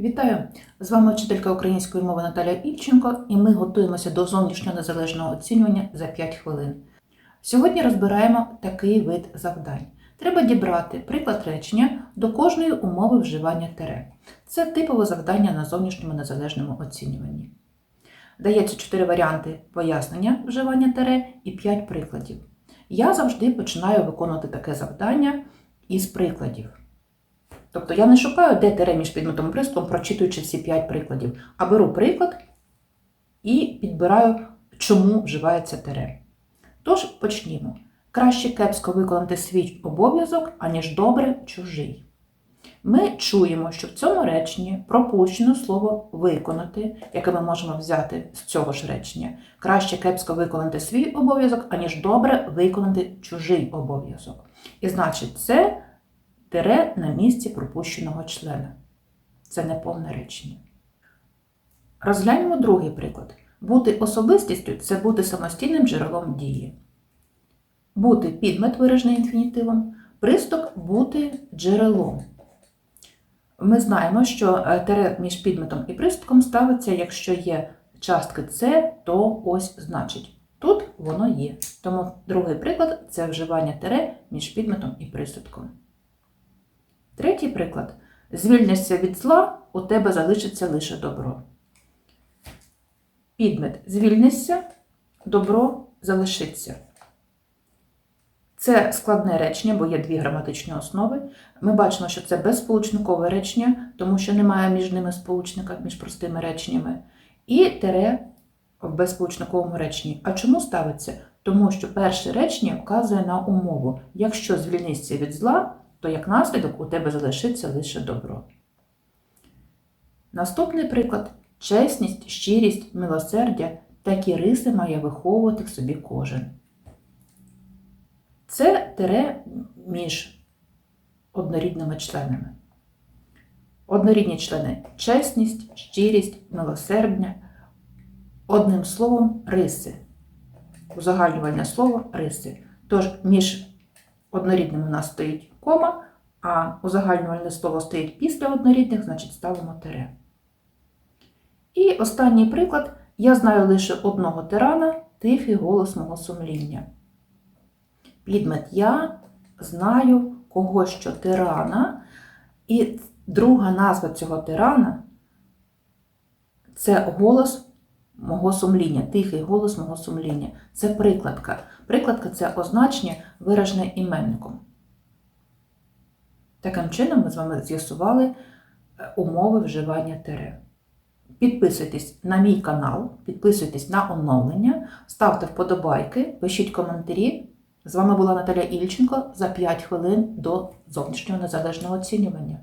Вітаю! З вами вчителька української мови Наталя Ільченко, і ми готуємося до зовнішнього незалежного оцінювання за 5 хвилин. Сьогодні розбираємо такий вид завдань. Треба дібрати приклад речення до кожної умови вживання тире. Це типове завдання на зовнішньому незалежному оцінюванні. Дається 4 варіанти пояснення вживання тире і 5 прикладів. Я завжди починаю виконувати таке завдання із прикладів. Тобто я не шукаю, де тире між підметом і приском, прочитуючи всі 5 прикладів, а беру приклад і підбираю, чому вживається тире. Тож почнімо. Краще кепсько виконати свій обов'язок, аніж добре чужий. Ми чуємо, що в цьому реченні пропущено слово виконати, яке ми можемо взяти з цього ж речення. Краще кепсько виконати свій обов'язок, аніж добре виконати чужий обов'язок. І значить, це тире на місці пропущеного члена. Це неповне речення. Розгляньмо другий приклад. Бути особистістю це бути самостійним джерелом дії. Бути підмет виражений інфінітивом, присток бути джерелом. Ми знаємо, що е, тире між підметом і приступом ставиться, якщо є частки С, то ось значить. Тут воно є. Тому другий приклад це вживання тире між підметом і присудком. Третій приклад. Звільнишся від зла, у тебе залишиться лише добро. Підмет звільнишся, добро залишиться. Це складне речення, бо є дві граматичні основи. Ми бачимо, що це безсполучникове речення, тому що немає між ними сполучника, між простими реченнями. І тире в безсполучниковому реченні. А чому ставиться? Тому що перше речення вказує на умову. Якщо звільнишся від зла, то як наслідок у тебе залишиться лише добро. Наступний приклад: чесність, щирість, милосердя такі риси має виховувати в собі кожен. Це тире між однорідними членами. Однорідні члени чесність, щирість, милосердя. Одним словом, риси. Узагальнювальне слово риси. Тож між однорідними у нас стоїть кома, а узагальнювальне слово стоїть після однорідних, значить ставимо тире. І останній приклад. Я знаю лише одного тирана, тихий голос мого сумління. Підмет я знаю кого що тирана, і друга назва цього тирана це голос мого сумління, тихий голос мого сумління. Це прикладка. Прикладка це означення, виражене іменником. Таким чином, ми з вами з'ясували е, умови вживання тире. Підписуйтесь на мій канал, підписуйтесь на оновлення, ставте вподобайки, пишіть коментарі. З вами була Наталя Ільченко за 5 хвилин до зовнішнього незалежного оцінювання.